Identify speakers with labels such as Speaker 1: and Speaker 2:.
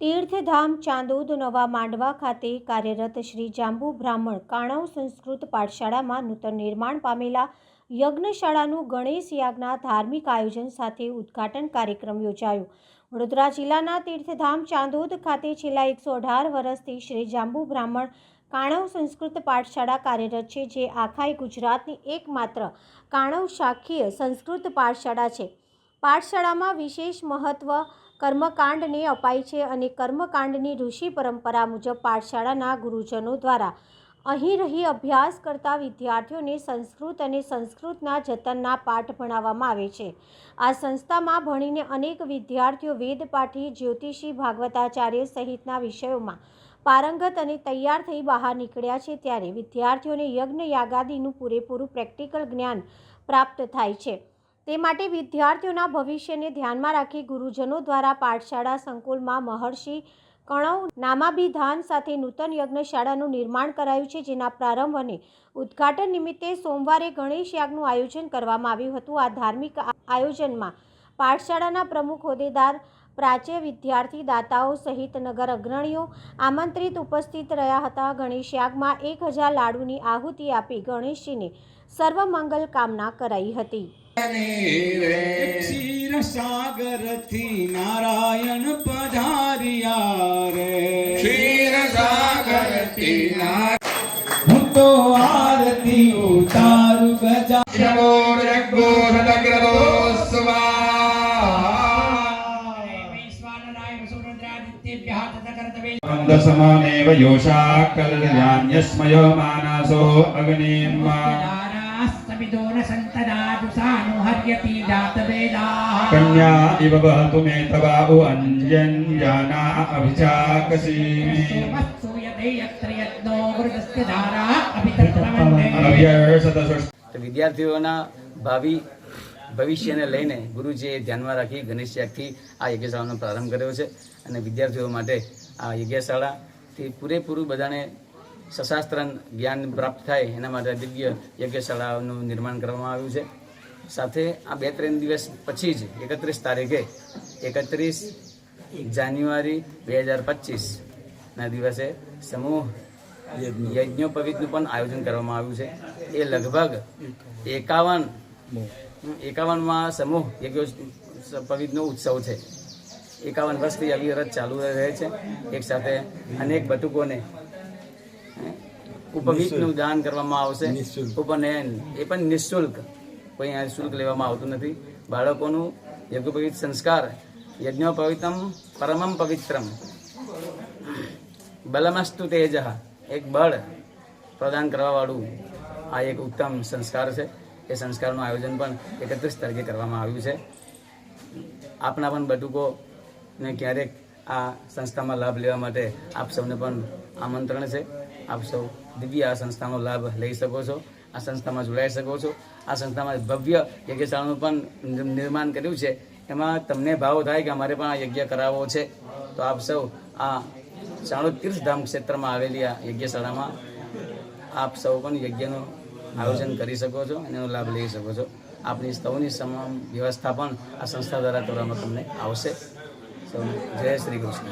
Speaker 1: તીર્થધામ ચાંદોદ નવા માંડવા ખાતે કાર્યરત શ્રી જાંબુ બ્રાહ્મણ કાણવ સંસ્કૃત પાઠશાળામાં નૂતન નિર્માણ પામેલા યજ્ઞશાળાનું ગણેશ યાગના ધાર્મિક આયોજન સાથે ઉદ્ઘાટન કાર્યક્રમ યોજાયો. વડોદરા જિલ્લાના તીર્થધામ ચાંદોદ ખાતે છેલ્લા એકસો અઢાર વર્ષથી શ્રી જાંબુ બ્રાહ્મણ કાણવ સંસ્કૃત પાઠશાળા કાર્યરત છે, જે આખાય ગુજરાતની એકમાત્ર કાણવ શાખીય સંસ્કૃત પાઠશાળા છે. પાઠશાળામાં વિશેષ મહત્વ કર્મકાંડને અપાય છે અને કર્મકાંડની ઋષિ પરંપરા મુજબ પાઠશાળાના ગુરુજનો દ્વારા અહીં રહી અભ્યાસ કરતા વિદ્યાર્થીઓને સંસ્કૃત અને સંસ્કૃતના જતનના પાઠ ભણાવવામાં આવે છે. આ સંસ્થામાં ભણીને અનેક વિદ્યાર્થીઓ વેદપાઠી જ્યોતિષી, ભાગવતાચાર્ય સહિતના વિષયોમાં પારંગત અને તૈયાર થઈ બહાર નીકળ્યા છે ત્યારે વિદ્યાર્થીઓને યજ્ઞ યાગાદીનું પૂરેપૂરું પ્રેક્ટિકલ જ્ઞાન પ્રાપ્ત થાય છે. તે માટે વિદ્યાર્થીઓના ભવિષ્યને ધ્યાનમાં રાખી ગુરુજનો દ્વારા પાઠશાળા સંકુલમાં મહર્ષિ કણવ નામાભિધાન સાથે નૂતન યજ્ઞશાળાનું નિર્માણ કરાયું છે, જેના પ્રારંભ અને ઉદ્ઘાટન નિમિત્તે સોમવારે ગણેશ યાગનું આયોજન કરવામાં આવ્યું હતું. આ ધાર્મિક આયોજનમાં પાઠશાળાના પ્રમુખ હોદ્દેદાર પ્રાચ્ય વિદ્યાર્થી દાતાઓ સહિત નગર અગ્રણીઓ આમંત્રિત ઉપસ્થિત રહ્યા હતા. ગણેશ યાગમાં એક હજાર લાડુની આહુતિ આપી ગણેશજીને સર્વમંગલ કામના કરાઈ હતી.
Speaker 2: ક્ષીર સાગરથી નારાયણ પધાર્યા રે.
Speaker 3: ક્ષીરસાગરથી
Speaker 2: હું તો આરતી ઉતારું ગજા.
Speaker 3: સ્વાહા योषा કલ્યાણ્યસ્મયો मानासो अग्निम् कन्या इव वहतु मे તવા અંજન જાના અભિચાકસી
Speaker 4: તો વિદ્યાર્થીઓના ભાવિ ભવિષ્યને લઈને ગુરુજીએ ધ્યાનમાં રાખી ગણેશ યાગથી આ યજ્ઞશાળાનો પ્રારંભ કર્યો છે અને વિદ્યાર્થીઓ માટે આ યજ્ઞશાળાથી પૂરેપૂરું બધાને સશાસ્ત્ર જ્ઞાન પ્રાપ્ત થાય એના માટે દિવ્ય યજ્ઞશાળાનું નિર્માણ કરવામાં આવ્યું છે. સાથે આ બે ત્રણ દિવસ પછી જ એકત્રીસ તારીખે એકત્રીસ જાન્યુઆરી બે હજાર પચીસના દિવસે સમૂહ યજ્ઞોપવિતનું પણ આયોજન કરવામાં આવ્યું છે. એ લગભગ એકાવન એકાવનમાં સમૂહ યજ્ઞોપવિતનો ઉત્સવ છે. એકાવન વર્ષથી અવિરત ચાલુ રહે છે. એક સાથે અનેક બટુકોને ઉપવિતનું દાન કરવામાં આવશે. ઉપનયન એ પણ નિઃશુલ્ક. કોઈ અહીંયા શુલ્ક લેવામાં આવતું નથી. બાળકોનું યજ્ઞોપવિત સંસ્કાર યજ્ઞોપવિતમ પરમમ પવિત્રમ. બલમસ્તુ તેજ. એક બળ પ્રદાન કરવાવાળું આ એક ઉત્તમ સંસ્કાર છે. એ સંસ્કારનું આયોજન પણ એકત્રીસ તારીખે કરવામાં આવ્યું છે. આપના પણ બટુકો ને ક્યારેક આ સંસ્થામાં લાભ લેવા માટે આપ સૌને પણ આમંત્રણ છે. આપ સૌ દિવ્ય આ સંસ્થાનો લાભ લઈ શકો છો, આ સંસ્થામાં જોડાઈ શકો છો. આ સંસ્થામાં ભવ્ય યજ્ઞશાળાનું પણ નિર્માણ કર્યું છે. એમાં તમને ભાવ થાય કે અમારે પણ આ યજ્ઞ કરાવવો છે. તો આપ સૌ આ ચાણોદ તીર્થધામ ક્ષેત્રમાં આવેલી આ યજ્ઞશાળામાં આપ સૌ પણ યજ્ઞનું આયોજન કરી શકો છો અને એનો લાભ લઈ શકો છો. આપની સૌની તમામ વ્યવસ્થા પણ આ સંસ્થા દ્વારા કરવામાં તમને આવશે. સૌને જય શ્રી કૃષ્ણ